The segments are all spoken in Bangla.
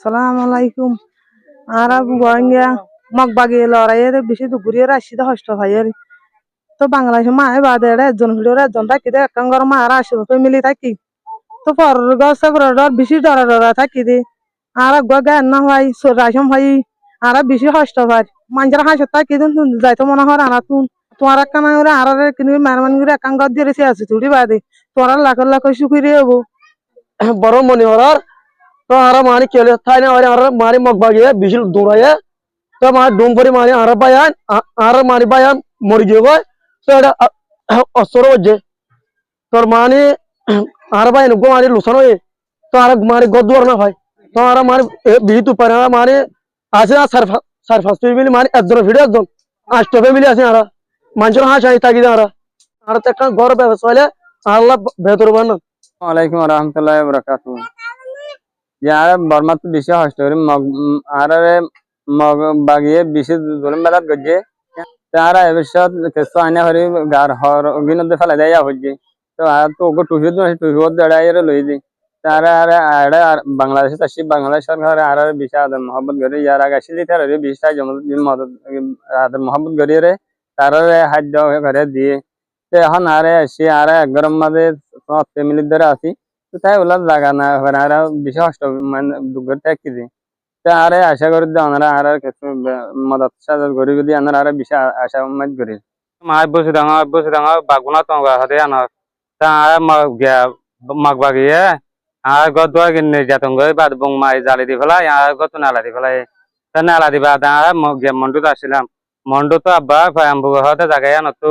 সালাম আলাইকুম। আর গোয়াঙ্গিয়া মগ বাগি লড়াই বেশি দুপুরিয়ে রাশিদা হষ্ট ভাইয়ের তো বাংলাদেশে মায়ে বাদে একজন ভিডিওর একজন থাকি দে একান গরম মারা আসবে ফ্যামিলি থাকি। তো পর গছ ডর, বেশি ডরা ডরা থাকি দে। আর গা জ্ঞান না হয় রাসম ভাই আর বেশি হষ্ট ভাই মানুষের হাসত থাকি দিন যাইতো মনে হয় রানা তুন তোমার একান আর কিনবি মেহরবানি করে একান গদ দিয়ে আছে তুড়ি বাদে। তোমার লাখ লাখ সুখী হব। বড় মনে হরার তো আরা মানি কেলে থাই না আরা মারি মগ বাগিয়ে বিশিল দৌড়াইয়ে তো মার ডুম পরি মারি আরা বায়ান আরা মারি বায়ান মরি গিয়ে গয় তো এটা অস্তর হচ্ছে তোর মানি আরা বায়ান গো মারি লুসান হয়ে তো আরা মারি গদ্দুয়ার না হয় তো আরা মারি বিহি তু পারে মারি আছে না সার সার ফার্স্ট ফ্যামিলি মারি একজন ভিডিও একজন আষ্ট ফ্যামিলি আছে আরা মানুষের হাসি হাসি থাকি আরা আর তো একটা ঘর ব্যবস্থা হলে আল্লাহ ভেতর বানা ওয়ালাইকুম রহমতুল্লাহ বরকাত যার বর্মা তো বেশি হষ্ট করে মগ উম, আর আরে মগ বাগিয়ে বেশি জলম বেলাত গজে তারা এবছর কেসো আইনা হরি গার হর অগিনদে ফেলা দেয়া হচ্ছে তো আর তো ওগো টুহিদ না টুহিদ দড়াই রে লই দি তারা আর আড়ে আর বাংলাদেশ তাসি বাংলাদেশ সরকার আর আর বেশি আদর মোহাম্মত গরি ইয়ার আগে আসি তার রে বেশি জমত মদত আদর মোহাম্মত গরি রে তারা হাজ্য করে দিয়ে তো এখন আরে আসি আর গরম মাঝে ফ্যামিলির দ্বারা আছি তো তাই ওলা জাগা না এবার আর বেশি কষ্ট মানে দুঃখের ত্যাগ কিজি তা আরে আশা করি ওনারা আর মদত সাদত করি যদি আনার আর বেশি আশা উম্মেদ করি। মাই বসে ডাঙা বসে ডাঙা বাগুনা তো হাতে আনার। তা আর মাগ বাগিয়ে, আর গত কিনে যাতন গই বাদ বং মাই জালি দি ফেলাই, আর গত নালা দি ফেলাই। তা নালা দি বাদ, আর মন্ডুত আসছিলাম মন্ডু তো আব্বা ফায়াম্বু হতে জায়গায় আনতো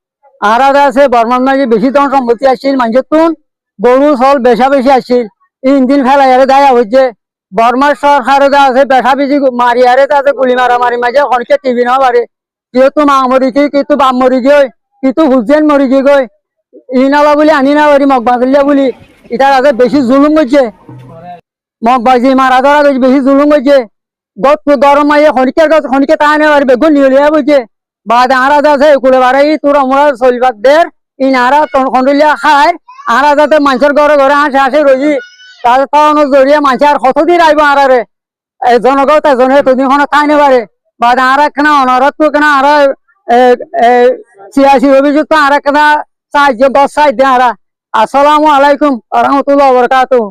আর আগে আছে, বর্মান মাঝে বেশি তখন সম্পত্তি আসছিল মানুষের তুন, গরু ফল বেশা বেশি আসছিল। ইঞ্জিন ফেলাই আরে দায়া হচ্ছে বর্মার সরকারে আছে বেশা বেশি মারি আরে তাতে গুলি মারা মারি মাঝে খনকে টিভি না পারে যেহেতু মা মরিছি কিন্তু বাপ মরি গই কিন্তু হুসেন মরি গই গই। ইনালা বলি, আনি না পারি মগ বাগলিয়া বলি। এটার আগে বেশি জুলুম করছে মগ বাজি মারা ধরা বেশি জুলুম করছে গত গরম মাইয়ে খনিকের গাছ খনিকে তা আনে পারি বেগুন নিয়ে বলছে বাদ আরাজ আছে কুলে বাড়াই তোর আমরা চলবাক ইন আরা খন্ডলিয়া খায়। আরা যাতে মানুষের ঘরে ঘরে হাসে হাসে রই তার জড়িয়ে মানুষ আর কতদিন আইব আরারে জনগত এজনে তুমি কোনো খাই নে পারে বাদ আরা কেনা অনারত কেনা আরা অভিযুক্ত আরা কেনা সাহায্য সাহায্য আরা আসসালামু আলাইকুম রহমতুল্লাহ বরকাতুহ